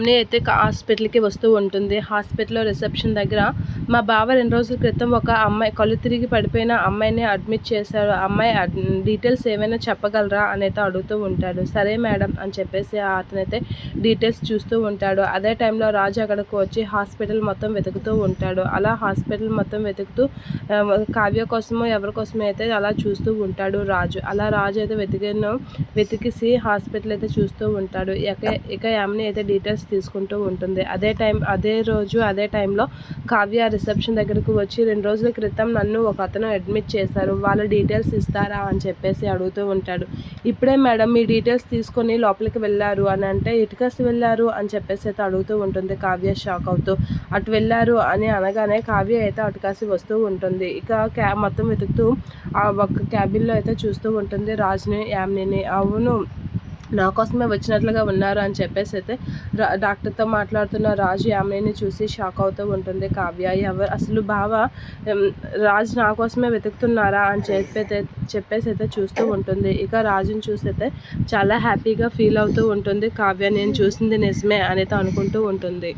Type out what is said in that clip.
అమ్ని అయితే హాస్పిటల్కి వస్తూ ఉంటుంది. హాస్పిటల్లో రిసెప్షన్ దగ్గర మా బావ రెండు రోజుల క్రితం ఒక అమ్మాయి కళ్ళు తిరిగి పడిపోయిన అమ్మాయిని అడ్మిట్ చేశారు. అమ్మాయి డీటెయిల్స్ ఏమైనా చెప్పగలరా అని అడుగుతూ ఉంటాడు. సరే మేడం అని చెప్పేసి అతనైతే డీటెయిల్స్ చూస్తూ ఉంటాడు. అదే టైంలో రాజు అక్కడికి వచ్చి హాస్పిటల్ మొత్తం వెతుకుతూ ఉంటాడు. అలా హాస్పిటల్ మొత్తం వెతుకుతూ కావ్య కోసమో ఎవరి కోసమో అయితే అలా చూస్తూ ఉంటాడు రాజు. అలా రాజు అయితే వెతికిన వెతికిసి హాస్పిటల్ అయితే చూస్తూ ఉంటాడు. ఇక ఇక ఆమెని అయితే డీటెయిల్స్ తీసుకుంటూ ఉంటుంది. అదే టైం అదే రోజు అదే టైంలో కావ్య రిసెప్షన్ దగ్గరకు వచ్చి రెండు రోజుల క్రితం నన్ను ఒక అతను అడ్మిట్ చేశారు. వాళ్ళ డీటెయిల్స్ ఇస్తారా? అని చెప్పేసి అడుగుతూ ఉంటాడు. ఇప్పుడే మేడం మీ డీటెయిల్స్ తీసుకొని లోపలికి వెళ్ళారు. అని అంటే ఇటుకస్ వెళ్ళారు? అని చెప్పేసి అయితే అడుగుతూ ఉంటుంది కావ్య షాక్ అవుతూ. అటు వెళ్ళారు? అని అనగానే కావ్య అయితే అటు కాసి వస్తూ ఉంటుంది. ఇక క్యా మొత్తం వెతుకుతూ ఆ ఒక్క క్యాబిన్లో అయితే చూస్తూ ఉంటుంది రాజుని యామ్ని అవును నా కోసమే వచ్చినట్లుగా ఉన్నారు అని చెప్పేసి అయితే డాక్టర్తో మాట్లాడుతున్న రాజు ఆమెని చూసి షాక్ అవుతూ ఉంటుంది. కావ్య ఎవరు అసలు బావ? రాజు నా కోసమే వెతుకుతున్నారా అని చెప్పి చెప్పేసి అయితే చూస్తూ ఉంటుంది. ఇక రాజుని చూసి అయితే చాలా హ్యాపీగా ఫీల్ అవుతూ ఉంటుంది. కావ్య నేను చూసింది నిజమే అనేది అనుకుంటూ ఉంటుంది.